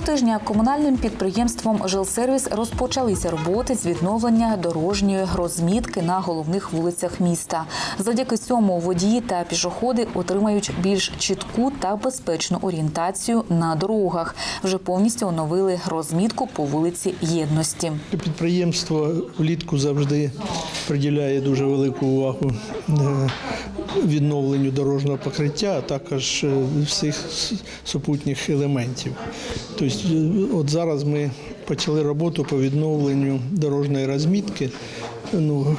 тижня комунальним підприємством «Жилсервіс» розпочалися роботи з відновлення дорожньої розмітки на головних вулицях міста. Завдяки цьому водії та пішоходи отримають більш чітку та безпечну орієнтацію на дорогах. Вже повністю оновили розмітку по вулиці Єдності. Підприємство влітку завжди приділяє дуже велику увагу е, відновленню дорожнього покриття, а також е, всіх супутніх елементів. Тобто, от зараз ми почали роботу по відновленню дорожньої розмітки. Ну,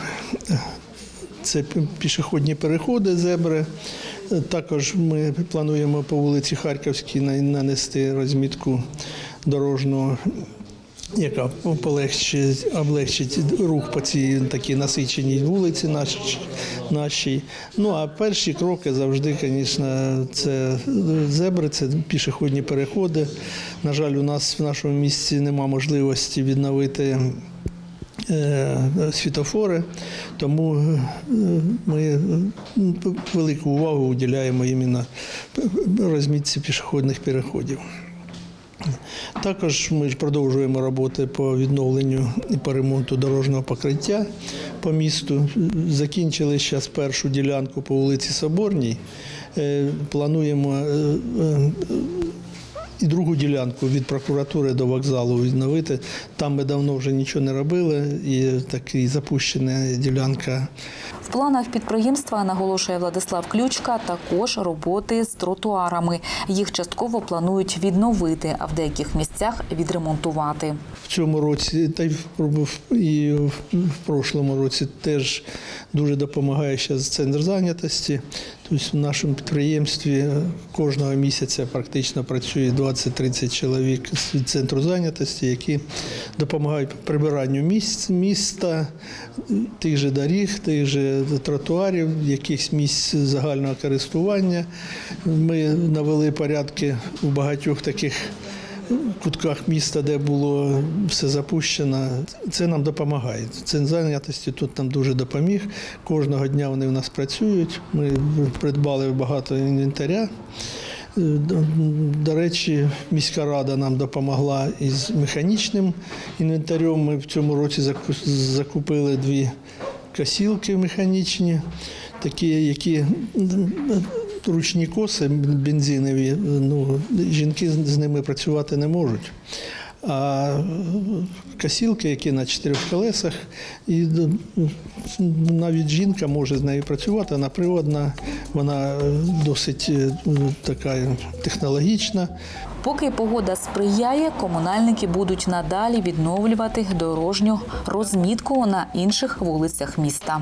це пішохідні переходи, зебри. Також ми плануємо по вулиці Харківській нанести розмітку дорожнього яка полегшить, облегчить рух по цій такій насиченій вулиці нашій. Ну а перші кроки завжди, звісно, це зебри, це пішохідні переходи. На жаль, у нас в нашому місті нема можливості відновити. е, Світофори, тому е, ми е, велику увагу уділяємо іменно розмітці пішохідних переходів. Також ми продовжуємо роботи по відновленню і по ремонту дорожнього покриття по місту. Закінчили зараз першу ділянку по вулиці Соборній. Е, Плануємо е, е, і другу ділянку від прокуратури до вокзалу відновити. Там ми давно вже нічого не робили, і така запущена ділянка В планах підприємства наголошує Владислав Ключка також роботи з тротуарами. Їх частково планують відновити, а в деяких місцях відремонтувати. в цьому році, та й в, і в, прошлому році теж дуже допомагає зараз центр зайнятості. Тобто в нашому підприємстві кожного місяця практично працює 20-30 чоловік з центру зайнятості, які допомагають прибиранню місць, міста, тих же доріг, тих же тротуарів, якихось місць загального користування. Ми навели порядки у багатьох таких кутках міста, де було все запущено, це нам допомагає. Це зайнятості тут нам дуже допоміг. Кожного дня вони в нас працюють. Ми придбали багато інвентаря. До, речі, міська рада нам допомогла із механічним інвентарем. Ми в цьому році заку- закупили дві косілки механічні, такі, які ручні коси бензинові, ну, жінки з ними працювати не можуть. А косілки, які на чотирьох колесах, і навіть жінка може з нею працювати, вона приводна, вона досить е, така технологічна. Поки погода сприяє, комунальники будуть надалі відновлювати дорожню розмітку на інших вулицях міста.